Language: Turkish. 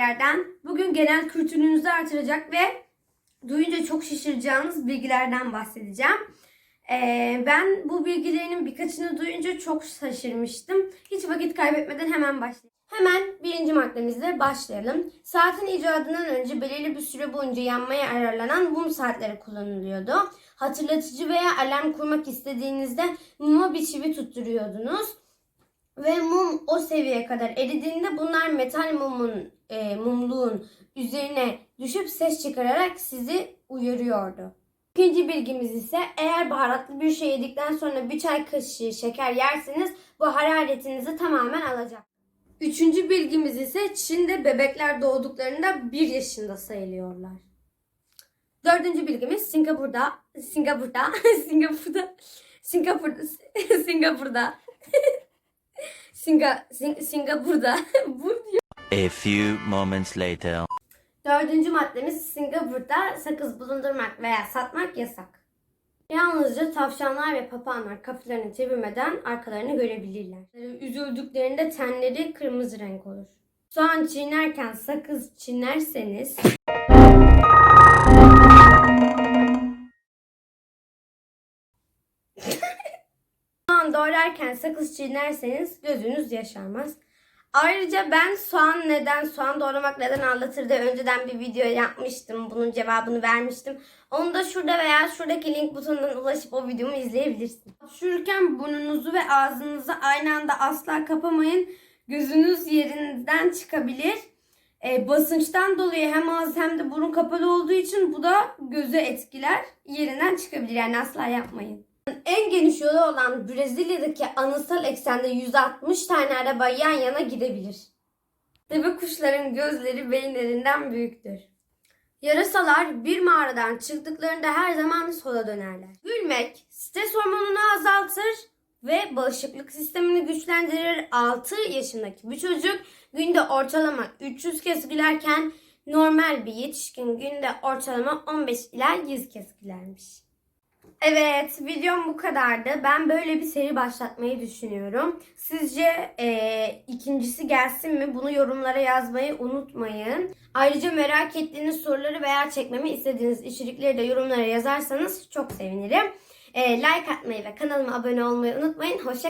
bilgilerden bugün genel kültürünüzü artıracak ve duyunca çok şaşıracağınız bilgilerden bahsedeceğim. Ee, ben bu bilgilerinin birkaçını duyunca çok şaşırmıştım. Hiç vakit kaybetmeden hemen başlayalım. Hemen birinci maddemizle başlayalım. Saatin icadından önce belirli bir süre boyunca yanmaya ayarlanan mum saatleri kullanılıyordu. Hatırlatıcı veya alarm kurmak istediğinizde muma bir çivi tutturuyordunuz. Ve mum o seviyeye kadar eridiğinde bunlar metal mumun, e, mumluğun üzerine düşüp ses çıkararak sizi uyarıyordu. İkinci bilgimiz ise eğer baharatlı bir şey yedikten sonra bir çay kaşığı şeker yerseniz bu hararetinizi tamamen alacak. Üçüncü bilgimiz ise Çin'de bebekler doğduklarında bir yaşında sayılıyorlar. Dördüncü bilgimiz Singapur'da, Singapur'da, Singapur'da, Singapur'da, Singapur'da, Singa, Sing, Singapur'da, bu diyor. A few moments later. Dördüncü maddemiz Singapur'da sakız bulundurmak veya satmak yasak. Yalnızca tavşanlar ve papağanlar kafalarını çevirmeden arkalarını görebilirler. Üzüldüklerinde tenleri kırmızı renk olur. Soğan çiğnerken sakız çiğnerseniz soğan doğrarken sakız çiğnerseniz gözünüz yaşarmaz. Ayrıca ben soğan neden, soğan doğramak neden anlatır diye önceden bir video yapmıştım. Bunun cevabını vermiştim. Onu da şurada veya şuradaki link butonundan ulaşıp o videomu izleyebilirsin. Hapşururken burnunuzu ve ağzınızı aynı anda asla kapamayın. Gözünüz yerinden çıkabilir. E, basınçtan dolayı hem ağız hem de burun kapalı olduğu için bu da gözü etkiler. Yerinden çıkabilir yani asla yapmayın. En geniş yolu olan Brezilya'daki anısal eksende 160 tane araba yan yana gidebilir. Deve kuşların gözleri beyinlerinden büyüktür. Yarasalar bir mağaradan çıktıklarında her zaman sola dönerler. Gülmek stres hormonunu azaltır ve bağışıklık sistemini güçlendirir. 6 yaşındaki bir çocuk günde ortalama 300 kez gülerken normal bir yetişkin günde ortalama 15 ila 100 kez gülermiş. Evet, videom bu kadardı. Ben böyle bir seri başlatmayı düşünüyorum. Sizce eee, ikincisi gelsin mi? Bunu yorumlara yazmayı unutmayın. Ayrıca merak ettiğiniz soruları veya çekmemi istediğiniz içerikleri de yorumlara yazarsanız çok sevinirim. Eee, like atmayı ve kanalıma abone olmayı unutmayın. Hoşça